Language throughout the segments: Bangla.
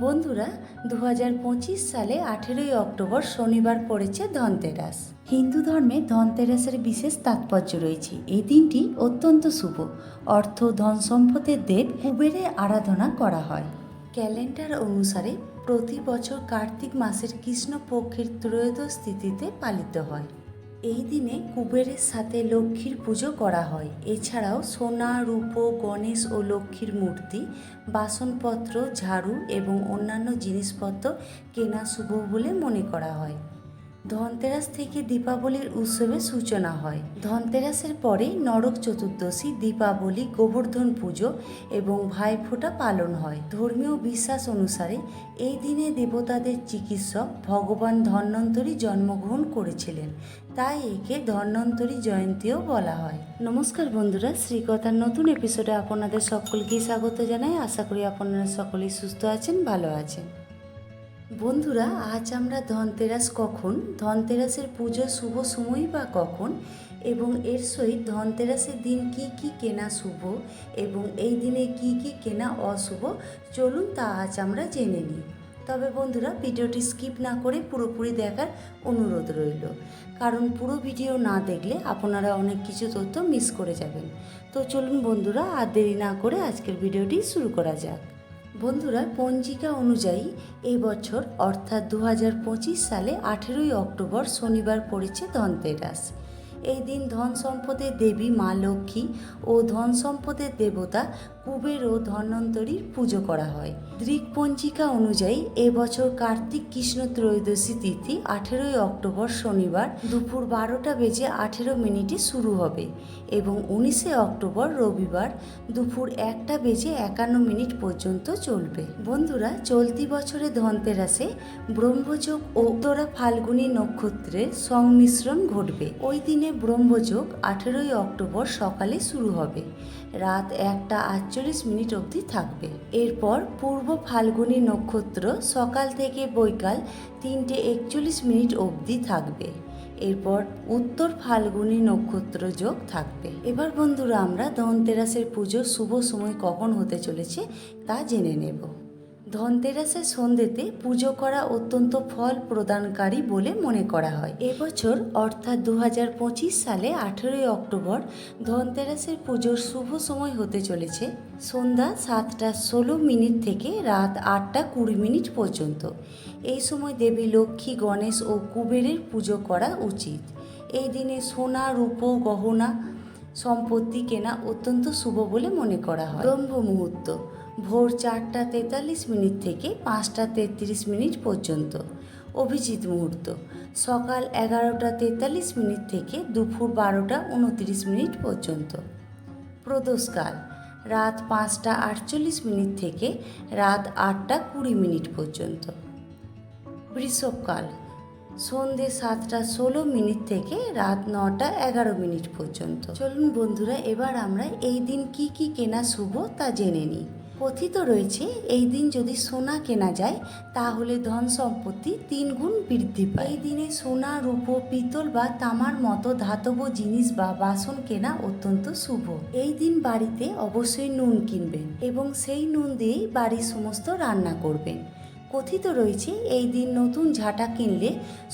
বন্ধুরা দু হাজার পঁচিশ সালে আঠেরোই অক্টোবর শনিবার পড়েছে ধনতেরাস। হিন্দু ধর্মে ধনতেরাসের বিশেষ তাৎপর্য রয়েছে। এই দিনটি অত্যন্ত শুভ। অর্থ ধন সম্পদের দেব কুবেরে আরাধনা করা হয়। ক্যালেন্ডার অনুসারে প্রতি বছর কার্তিক মাসের কৃষ্ণপক্ষের ত্রয়োদশ তিথিতে পালিত হয়। এই দিনে কুবেরের সাথে লক্ষ্মীর পুজো করা হয়। এছাড়াও সোনা, রূপো, গণেশ ও লক্ষ্মীর মূর্তি, বাসনপত্র, ঝাড়ু এবং অন্যান্য জিনিসপত্র কেনা শুভ বলে মনে করা হয়। ধনতেরাস থেকে দীপাবলির উৎসবের সূচনা হয়। ধনতেরাসের পরে নরক চতুর্দশী, দীপাবলি, গোবর্ধন পুজো এবং ভাইফোঁটা পালন হয়। ধর্মীয় বিশ্বাস অনুসারে এই দিনে দেবতাদের চিকিৎসক ভগবান ধন্বন্তরী জন্মগ্রহণ করেছিলেন। তাই একে ধন্বন্তরী জয়ন্তীও বলা হয়। নমস্কার বন্ধুরা, শ্রীকথার নতুন এপিসোডে আপনাদের সকলকে স্বাগত জানাই। আশা করি আপনারা সকলেই সুস্থ আছেন, ভালো আছেন। বন্ধুরা, আজ আমরা ধনতেরাস কখন? ধনতেরাসের পুজো শুভ সময় বা কখন? এবং এর সহিত ধনতেরাসের দিন কি কি কেনা শুভ? এবং এই দিনে কি কি কেনা অশুভ? চলুন তা আজ আমরা জেনে নিই। তবে বন্ধুরা, ভিডিওটি স্কিপ না করে পুরোপুরি দেখার অনুরোধ রইল। কারণ পুরো ভিডিও না দেখলে আপনারা অনেক কিছু তথ্য মিস করে যাবেন। তো চলুন বন্ধুরা, আর দেরি না করে আজকের ভিডিওটি শুরু করা যাক। বন্ধুরা, পঞ্জিকা অনুযায়ী এবছর বছর, অর্থাৎ দু হাজার পঁচিশ সালে আঠেরোই অক্টোবর শনিবার পড়েছে ধনতেরাস। এই দিন ধন সম্পদের দেবী মা লক্ষ্মী ও ধন সম্পদের দেবতা কুবের ও ধন্বন্তরীর পুজো করা হয়। দৃক পঞ্জিকা অনুযায়ী এবছর কার্তিক কৃষ্ণ ত্রয়োদশী তিথি আঠেরোই অক্টোবর শনিবার দুপুর বারোটা বেজে আঠেরো মিনিটে শুরু হবে এবং উনিশে অক্টোবর রবিবার দুপুর একটা বেজে একান্ন মিনিট পর্যন্ত চলবে। বন্ধুরা, চলতি বছরে ধনতেরাসে ব্রহ্মযোগ ও উত্তরা ফাল্গুনী নক্ষত্রের সংমিশ্রণ ঘটবে। ওই দিনে ব্রহ্মযোগ আঠেরোই অক্টোবর সকালে শুরু হবে। রাত একটা আটচল্লিশ মিনিট অবধি থাকবে। এরপর পূর্ব ফাল্গুনি নক্ষত্র সকাল থেকে বৈকাল তিনটে একচল্লিশ মিনিট অবধি থাকবে। এরপর উত্তর ফাল্গুনি নক্ষত্র যোগ থাকবে। এবার বন্ধুরা, আমরা ধনতেরাসের পুজো শুভ সময় কখন হতে চলেছে তা জেনে নেব। ধনতেরাসের সন্ধ্যেতে পুজো করা অত্যন্ত ফল প্রদানকারী বলে মনে করা হয়। এবছর অর্থাৎ দু হাজার পঁচিশ সালে আঠেরোই অক্টোবর, ধনতেরাসের পুজোর শুভ সময় হতে চলেছে, সন্ধ্যা সাতটা ষোলো মিনিট থেকে রাত আটটা কুড়ি মিনিট পর্যন্ত। এই সময় দেবী লক্ষ্মী, গণেশ ও কুবেরের পুজো করা উচিত। এই দিনে সোনা, রূপো, গহনা, সম্পত্তি কেনা অত্যন্ত শুভ বলে মনে করা হয়। ব্রহ্ম মুহূর্ত ভোর চারটা তেতাল্লিশ মিনিট থেকে পাঁচটা তেত্রিশ মিনিট পর্যন্ত। অভিজিৎ মুহূর্ত। সকাল এগারোটা তেতাল্লিশ মিনিট থেকে দুপুর বারোটা উনত্রিশ মিনিট পর্যন্ত। প্রদোষকাল রাত পাঁচটা আটচল্লিশ মিনিট থেকে রাত আটটা কুড়ি মিনিট পর্যন্ত। বৃষভকাল সন্ধে সাতটা ষোলো মিনিট থেকে রাত নটা এগারো মিনিট পর্যন্ত। চলুন বন্ধুরা, এবার আমরা এই দিন কি কি কেনা শুভ তা জেনে নিই। কথিত রয়েছে, এই দিন যদি সোনা কেনা যায়, তাহলে ধন সম্পত্তি তিন গুণ বৃদ্ধি পায়। এই দিনে সোনা, রূপো, পিতল বা তামার মতো ধাতব জিনিস বা বাসন কেনা অত্যন্ত শুভ। এই দিন বাড়িতে অবশ্যই নুন কিনবেন এবং সেই নুন দিয়েই বাড়ির সমস্ত রান্না করবেন। কথিত রয়েছে, এই দিন নতুন ঝাঁটা কিনলে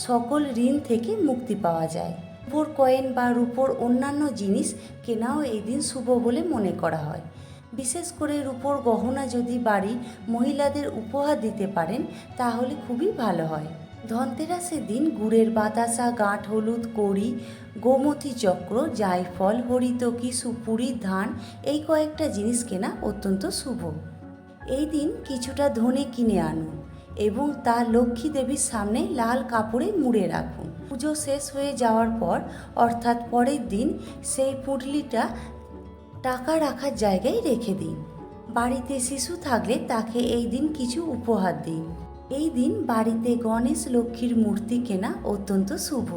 সকল ঋণ থেকে মুক্তি পাওয়া যায়। রূপোর কয়েন বা রূপোর অন্যান্য জিনিস কেনাও এই দিন শুভ বলে মনে করা হয়। বিশেষ করে রূপোর গহনা যদি বাড়ি মহিলাদের উপহার দিতে পারেন, তাহলে খুবই ভালো হয়। ধনতেরাসের দিন গুড়ের বাতাসা, গাঁট, হলুদ, কড়ি, গোমতী চক্র, জায়ফল, হরিতকি, সুপুরি, ধান, এই কয়েকটা জিনিস কেনা অত্যন্ত শুভ। এই দিন কিছুটা ধনে কিনে আনুন এবং তা লক্ষ্মী দেবীর সামনে লাল কাপড়ে মুড়ে রাখুন। পুজো শেষ হয়ে যাওয়ার পর, অর্থাৎ পরের দিন, সেই পুঁটলিটা টাকা রাখার জায়গায় রেখে দিন। বাড়িতে শিশু থাকলে তাকে এই দিন কিছু উপহার দিন। এই দিন বাড়িতে গণেশ লক্ষ্মীর মূর্তি কেনা অত্যন্ত শুভ।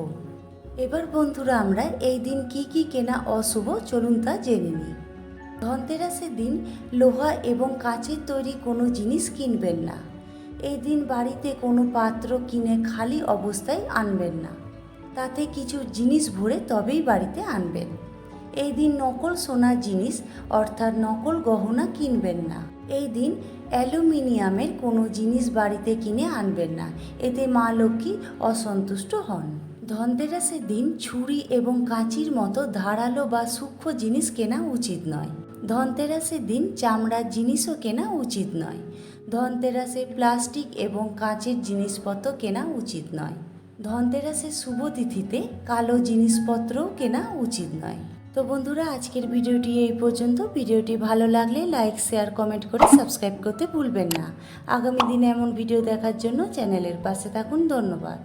এবার বন্ধুরা আমরা এই দিন কি কি কেনা অশুভ চলুন তা জেনে নিই। ধনতেরাসের দিন লোহা এবং কাচের তৈরি কোনো জিনিস কিনবেন না। এই দিন বাড়িতে কোনো পাত্র কিনে খালি অবস্থায় আনবেন না। তাতে কিছু জিনিস ভরে তবেই বাড়িতে আনবেন। এই দিন নকল সোনার জিনিস, অর্থাৎ নকল গহনা কিনবেন না। এই দিন অ্যালুমিনিয়ামের কোনো জিনিস বাড়িতে কিনে আনবেন না। এতে মা লক্ষ্মী অসন্তুষ্ট হন। ধনতেরাসের দিন ছুরি এবং কাঁচির মতো ধারালো বা সূক্ষ্ম জিনিস কেনা উচিত নয়। ধনতেরাসের দিন চামড়ার জিনিসও কেনা উচিত নয়। ধনতেরাসে প্লাস্টিক এবং কাঁচের জিনিসপত্র কেনা উচিত নয়। ধনতেরাসের শুভ তিথিতে কালো জিনিসপত্রও কেনা উচিত নয়। তো বন্ধুরা, আজকের ভিডিওটি এই পর্যন্ত। ভিডিওটি ভালো লাগলে লাইক, শেয়ার, কমেন্ট করে সাবস্ক্রাইব করতে ভুলবেন না। আগামী দিনে এমন ভিডিও দেখার জন্য চ্যানেলের পাশে থাকুন। ধন্যবাদ।